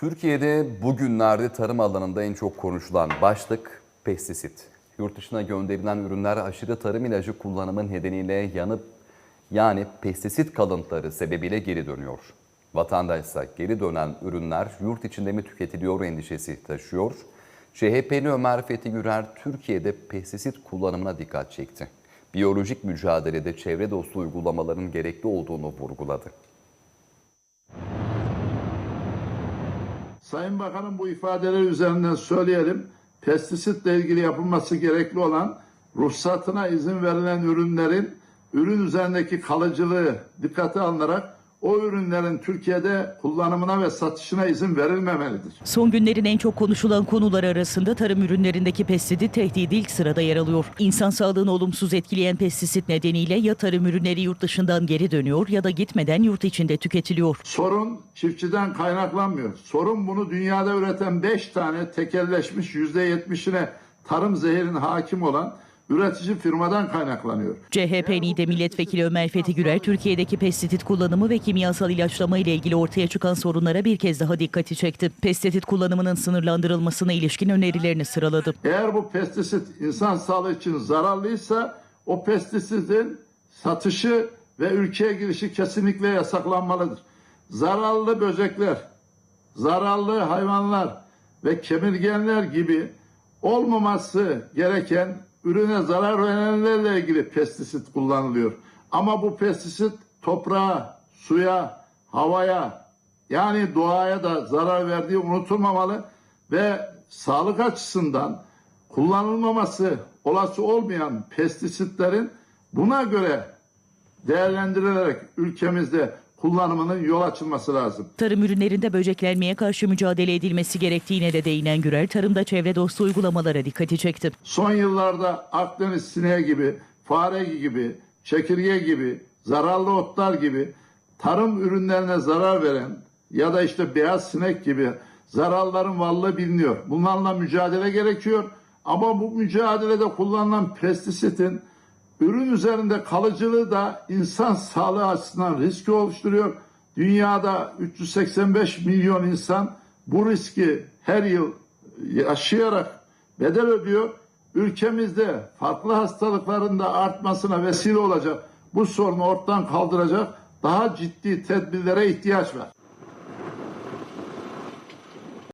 Türkiye'de bugünlerde tarım alanında en çok konuşulan başlık pestisit. Yurt dışına gönderilen ürünler aşırı tarım ilacı kullanımı nedeniyle yanıp yani pestisit kalıntıları sebebiyle geri dönüyor. Vatandaşsa geri dönen ürünler yurt içinde mi tüketiliyor endişesi taşıyor. CHP'li Ömer Fethi Gürer Türkiye'de pestisit kullanımına dikkat çekti. Biyolojik mücadelede çevre dostu uygulamaların gerekli olduğunu vurguladı. Sayın Bakanım bu ifadeler üzerinden söyleyelim. Pestisitle ilgili yapılması gerekli olan ruhsatına izin verilen ürünlerin ürün üzerindeki kalıcılığı dikkate alınarak o ürünlerin Türkiye'de kullanımına ve satışına izin verilmemelidir. Son günlerin en çok konuşulan konular arasında tarım ürünlerindeki pestisit tehdidi ilk sırada yer alıyor. İnsan sağlığını olumsuz etkileyen pestisit nedeniyle ya tarım ürünleri yurt dışından geri dönüyor ya da gitmeden yurt içinde tüketiliyor. Sorun çiftçiden kaynaklanmıyor. Sorun bunu dünyada üreten 5 tane tekelleşmiş %70'ine tarım zehirine hakim olan üretici firmadan kaynaklanıyor. CHP NİDE Milletvekili Ömer Fethi Gürer, Türkiye'deki pestisit kullanımı ve kimyasal ilaçlama ile ilgili ortaya çıkan sorunlara bir kez daha dikkati çekti. Pestisit kullanımının sınırlandırılmasına ilişkin önerilerini sıraladı. Eğer bu pestisit insan sağlığı için zararlıysa o pestisitin satışı ve ülkeye girişi kesinlikle yasaklanmalıdır. Zararlı böcekler, zararlı hayvanlar ve kemirgenler gibi olmaması gereken ürüne zarar verenlerle ilgili pestisit kullanılıyor. Ama bu pestisit toprağa, suya, havaya yani doğaya da zarar verdiği unutulmamalı ve sağlık açısından kullanılmaması olası olmayan pestisitlerin buna göre değerlendirilerek ülkemizde kullanımının yol açılması lazım. Tarım ürünlerinde böceklenmeye karşı mücadele edilmesi gerektiğine de değinen Gürer, tarımda çevre dostu uygulamalara dikkati çekti. Son yıllarda Akdeniz sineği gibi, fare gibi, çekirge gibi, zararlı otlar gibi tarım ürünlerine zarar veren ya da işte beyaz sinek gibi zararların varlığı biliniyor. Bunlarla mücadele gerekiyor. Ama bu mücadelede kullanılan pestisitin ürün üzerinde kalıcılığı da insan sağlığı açısından riski oluşturuyor. Dünyada 385 milyon insan bu riski her yıl yaşayarak bedel ödüyor. Ülkemizde farklı hastalıkların da artmasına vesile olacak bu sorunu ortadan kaldıracak daha ciddi tedbirlere ihtiyaç var.